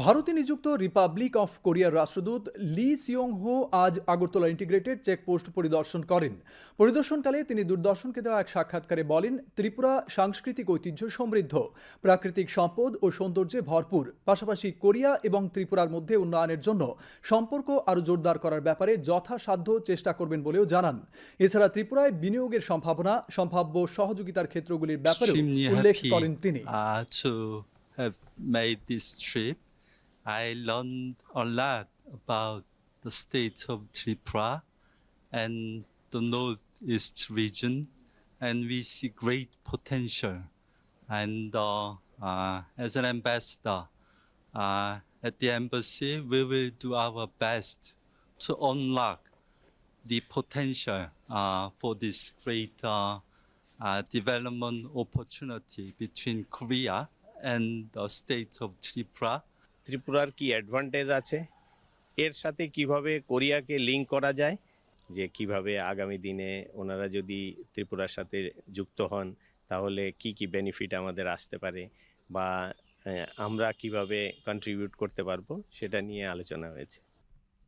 ভারতে নিযুক্ত Republic of কোরিয়ার রাষ্ট্রদূত লি সিয়ং হো আজ আগরতলা ইন্টিগ্রেটেড চেকপোস্ট পরিদর্শন করেন। পরিদর্শনকালে তিনি দূরদর্শনকে দেওয়া এক সাক্ষাৎকারে বলেন ত্রিপুরা সাংস্কৃতিক ঐতিহ্য সমৃদ্ধ প্রাকৃতিক সম্পদ ও সৌন্দর্যে ভরপুর। পাশাপাশি কোরিয়া এবং ত্রিপুরার মধ্যে উন্নয়নের জন্য সম্পর্ক আরও জোরদার করার ব্যাপারে যথাসাধ্য চেষ্টা করবেন বলেও জানান। এছাড়া ত্রিপুরায় বিনিয়োগের সম্ভাবনা সম্ভাব্য সহযোগিতার ক্ষেত্রগুলির ব্যাপারে উল্লেখ করেন তিনি। uh, have made this trip. I learned a lot about the state of Tripura and the northeast region, and we see great potential. And uh, uh, as an ambassador uh, at the embassy, we will do our best to unlock the potential uh, for this great uh, uh, development opportunity between Korea and the state of Tripura. ত্রিপুরার কি advantage আছে? এর সাথে কীভাবে কোরিয়াকে link করা যায়? যে কীভাবে আগামী দিনে ওনারা যদি ত্রিপুরার সাথে যুক্ত হন, তাহলে কি কি বেনিফিট আমাদের আসতে পারে? বা আমরা কীভাবে কন্ট্রিবিউট করতে পারব? সেটা নিয়ে আলোচনা হয়েছে।